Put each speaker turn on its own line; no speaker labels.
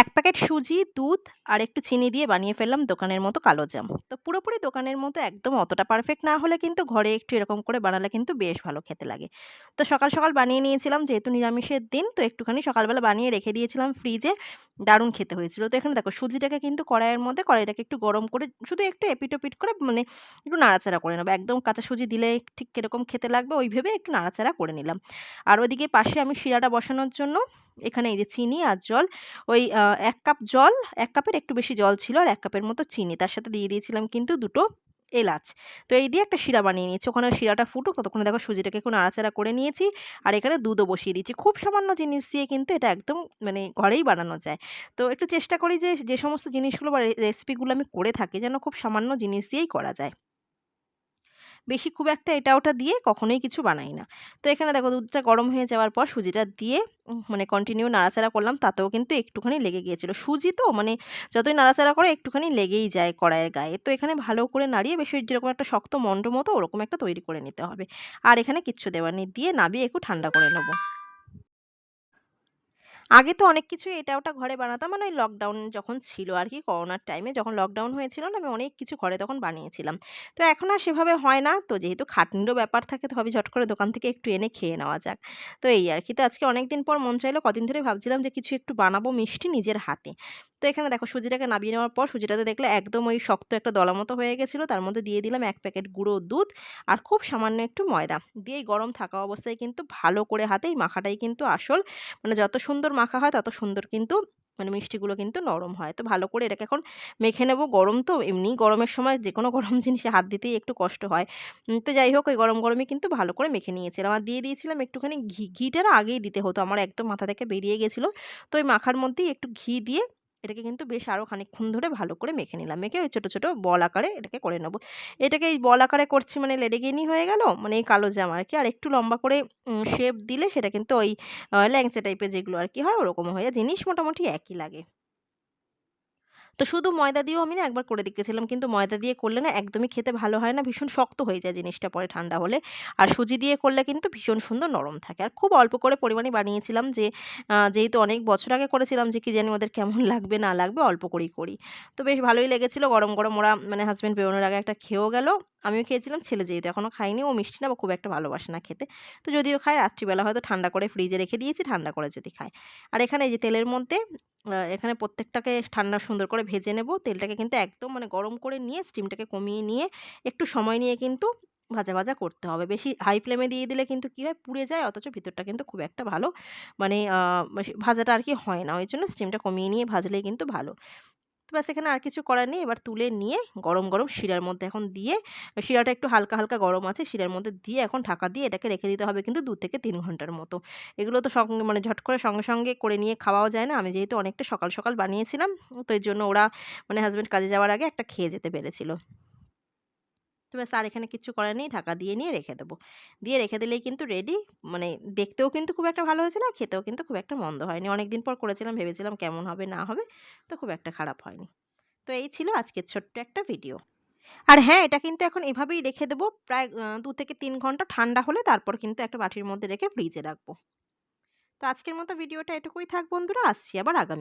এক প্যাকেট সুজি, দুধ আর একটু চিনি দিয়ে বানিয়ে ফেললাম দোকানের মতো কালো জাম। তো পুরোপুরি দোকানের মতো একদম অতটা পারফেক্ট না হলে কিন্তু ঘরে একটু এরকম করে বানালে কিন্তু বেশ ভালো খেতে লাগে। তো সকাল সকাল বানিয়ে নিয়েছিলাম, যেহেতু নিরামিষের দিন, তো একটুখানি সকালবেলা বানিয়ে রেখে দিয়েছিলাম ফ্রিজে দারুণ খেতে হয়েছিল। তো এখানে দেখো সুজিটাকে কিন্তু কড়াইয়ের মধ্যে, কড়াইটাকে একটু গরম করে শুধু একটু এপিটোপিট করে মানে একটু নাড়াচাড়া করে নেব। একদম কাঁচা সুজি দিলে ঠিক কীরকম খেতে লাগবে, ওই ভেবে একটু নাড়াচাড়া করে নিলাম। আর ওদিকে পাশে আমি শিরাটা বসানোর জন্য এখানে এই যে চিনি আর জল, ওই এক কাপ জল, এক কাপের একটু বেশি জল ছিল আর এক কাপের মতো চিনি। তার সাথে দিয়ে দিয়েছিলাম কিন্তু দুটো এলাচ। তো এই দিয়ে একটা শিরা বানিয়ে নিয়েছি। ওখানে শিরাটা ফুটুক, ততক্ষণে দেখো সুজিটাকে একটু নাড়াচাড়া করে নিয়েছি আর এখানে দুধও বসিয়ে দিয়েছি। খুব সামান্য জিনিস দিয়ে কিন্তু এটা একদম মানে ঘরেই বানানো যায়। তো একটু চেষ্টা করি যে যে সমস্ত জিনিসগুলো বা রেসিপিগুলো আমি করে থাকি যেন খুব সামান্য জিনিস দিয়েই করা যায়। বেশি খুব একটা এটা ওটা দিয়ে কখনোই কিছু বানাই না। তো এখানে দেখো দুধটা গরম হয়ে যাওয়ার পর সুজিটা দিয়ে মানে কন্টিনিউ নাড়াচাড়া করলাম, তাতেও কিন্তু একটুখানি লেগে গিয়েছিল। সুজি তো মানে যতই নাড়াচাড়া করে একটুখানি লেগেই যায় কড়াইয়ের গায়ে। তো এখানে ভালো করে নাড়িয়ে বেশি যেরকম একটা শক্ত মন্ড মতো ওরকম একটা তৈরি করে নিতে হবে। আর এখানে কিচ্ছু দেওয়ার নেই, দিয়ে নাবিয়ে একটু ঠান্ডা করে নেব। আগে তো অনেক কিছুই এটা ওটা ঘরে বানাতাম। মানে ওই লকডাউন যখন ছিল আর কি করোনার টাইমে যখন লকডাউন হয়েছিল না, আমি অনেক কিছু ঘরে তখন বানিয়েছিলাম। তো এখন আর সেভাবে হয় না। তো যেহেতু খাটনিরও ব্যাপার থাকে, তো ভাবি ঝট করে দোকান থেকে একটু এনে খেয়ে নেওয়া যাক। তো এই আর কি তো আজকে অনেক দিন পর মন চাইলো কদিন ধরে ভাবছিলাম যে কিছু একটু বানাবো মিষ্টি নিজের হাতে। তো এখানে দেখো সুজিটাকে নাবিয়ে নেওয়ার পর সুজিটাতে দেখলে একদম ওই শক্ত একটা দলা মতো হয়ে গেছিল। তার মধ্যে দিয়ে দিলাম এক প্যাকেট গুঁড়ো দুধ আর খুব সামান্য একটু ময়দা। দিয়ে গরম থাকা অবস্থায় কিন্তু ভালো করে হাতে এই মাখাটাই কিন্তু আসল। মানে যত সুন্দর মাখা হয় তত সুন্দর কিন্তু মানে মিষ্টিগুলো কিন্তু নরম হয়। তো ভালো করে এটাকে এখন মেখে নেব গরম তো এমনি গরমের সময় যে কোনো গরম জিনিসে হাত দিতেই একটু কষ্ট হয়। তো যাই হোক, ওই গরম গরমে কিন্তু ভালো করে মেখে নিয়েছিলাম। আর দিয়ে দিয়েছিলাম একটুখানি ঘি, ঘিটা না আগেই দিতে হতো। আমার একদম মাথা থেকে বেরিয়ে গেছিল। তো ওই মাখার মধ্যেই একটু ঘি দিয়ে এটাকে কিন্তু বেশ আরও খানিকক্ষণ ধরে ভালো করে মেখে নিলাম। মেখে ওই ছোটো ছোটো বল আকারে এটাকে করে নেব। এটাকে এই বল আকারে করছি মানে লেডেগেনি হয়ে গেল মানে এই কালো জামা আর কি আর একটু লম্বা করে শেপ দিলে সেটা কিন্তু ওই ল্যাংচা টাইপের যেগুলো আর কি হয় ওরকম হয়ে জিনিস মোটামুটি একই লাগে। তো শুধু ময়দা দিয়েও আমি না একবার করে দেখেছিলাম। কিন্তু ময়দা দিয়ে করলে না একদমই খেতে ভালো হয় না, ভীষণ শক্ত হয়ে যায় জিনিসটা পরে ঠান্ডা হলে। আর সুজি দিয়ে করলে কিন্তু ভীষণ সুন্দর নরম থাকে। আর খুব অল্প করে পরিমাণে বানিয়েছিলাম যে যেহেতু অনেক বছর আগে করেছিলাম যে, কি জানি ওদের কেমন লাগবে, না লাগবে অল্প করেই করি। তো বেশ ভালোই লেগেছিলো। গরম গরম ওরা মানে হাজব্যান্ড বেরোনোর আগে একটা খেয়েও গেল। আমিও খেয়েছিলাম, ছেলে যেহেতু এখনও খাইনি ও মিষ্টি না বা খুব একটা ভালোবাসে না খেতে। তো যদিও খায়, রাত্রিবেলা হয়তো ঠান্ডা করে ফ্রিজে রেখে দিয়েছি, ঠান্ডা করে যদি খায়। আর এখানে এই যে তেলের মধ্যে এখানে প্রত্যেকটাকে ঠান্ডা সুন্দর করে ভেজে নেব। তেলটাকে কিন্তু একদম মানে গরম করে নিয়ে স্টিমটাকে কমিয়ে নিয়ে একটু সময় নিয়ে কিন্তু ভাজা ভাজা করতে হবে। বেশি হাই ফ্লেমে দিয়ে দিলে কিন্তু কী হয়, পুড়ে যায়, অথচ ভিতরটা কিন্তু খুব একটা ভালো। মানে ভাজাটা আর কি হয় না, ওই জন্য স্টিমটা কমিয়ে নিয়ে ভাজলেই কিন্তু ভালো। তো ব্যাস এখানে আর কিছু করার নেই। এবার তুলে নিয়ে গরম গরম শিরার মধ্যে এখন দিয়ে, শিরাটা একটু হালকা হালকা গরম আছে, শিরার মধ্যে দিয়ে এখন ঢাকা দিয়ে এটাকে রেখে দিতে হবে কিন্তু দু থেকে তিন ঘণ্টার মতো। এগুলো তো সঙ্গে মানে ঝট করে সঙ্গে সঙ্গে করে নিয়ে খাওয়াও যায় না। আমি যেহেতু অনেকটা সকাল সকাল বানিয়েছিলাম, তো এর জন্য ওরা মানে হাজব্যান্ড কাজে যাওয়ার আগে একটা খেয়ে যেতে পেরেছিল। তো ব্যাস আর এখানে কিচ্ছু করার নেই, ঢাকা দিয়ে নিয়ে রেখে দেবো। দিয়ে রেখে দিলেই কিন্তু রেডি মানে দেখতেও কিন্তু খুব একটা ভালো হয়েছিল আর খেতেও কিন্তু খুব একটা মন্দ হয়নি। অনেক দিন পর করেছিলাম, ভেবেছিলাম কেমন হবে, না হবে, তো খুব একটা খারাপ হয়নি। তো এই ছিল আজকের ছোট্ট একটা ভিডিও আর হ্যাঁ এটা কিন্তু এখন এভাবেই রেখে দেবো, প্রায় দু থেকে তিন ঘণ্টা ঠান্ডা হলে তারপর কিন্তু একটা বাটির মধ্যে রেখে ফ্রিজে রাখব। তো আজকের মতো ভিডিওটা এটুকুই থাক বন্ধুরা, আসছি আবার আগামী